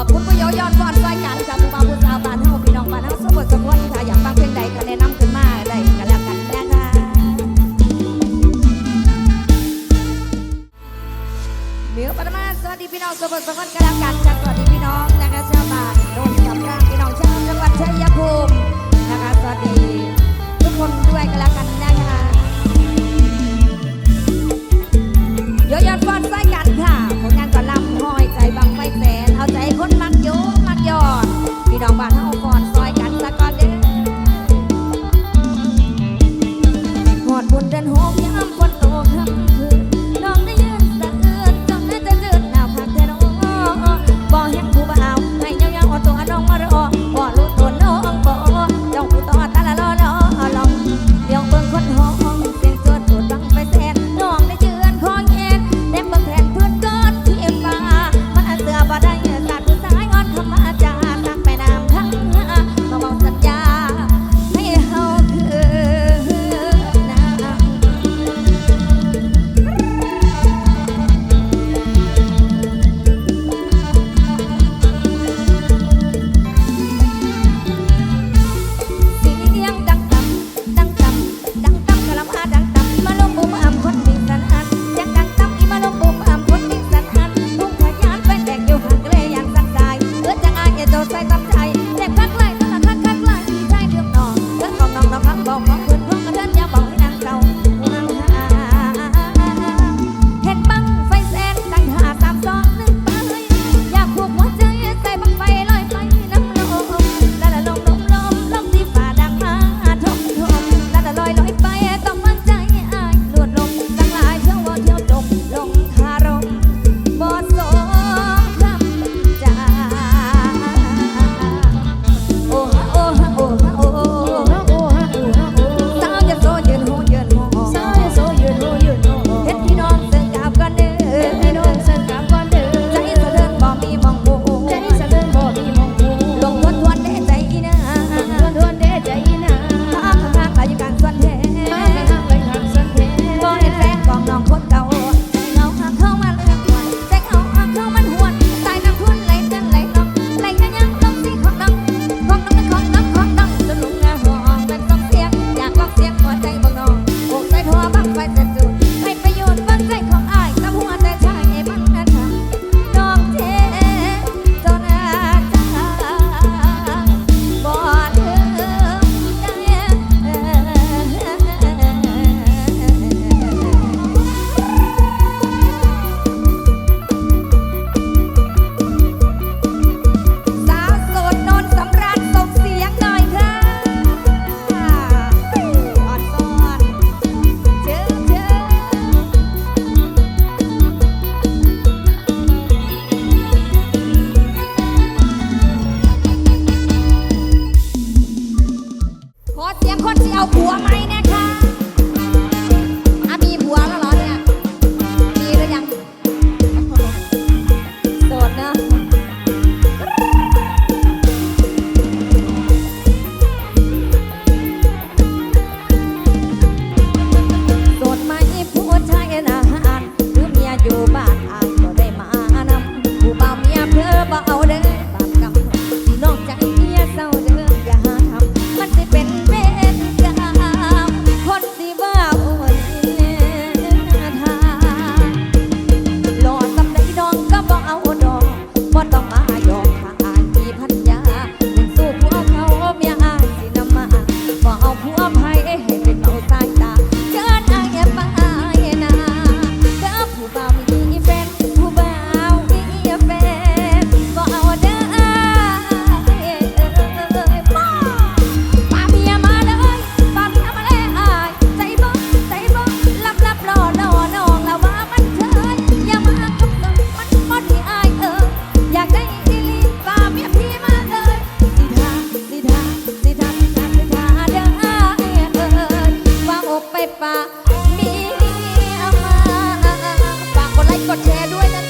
อบคุณผู้ยายอนฟอนซอยกันค่ะบูบาวผู้สาวบ้านเฮาพี่น้องบานเฮาสมบูรณ์สมบูรณ์ถ้าอยากฟังเพลงใดก็แนะนำขึ้นมาได้ก็แล้วกันแนะคะเดี๋ยวประมาณสวัสดีพี่น้องสมบูรณ์สมบูรณ์ กดแชร์ด้วยนะคะ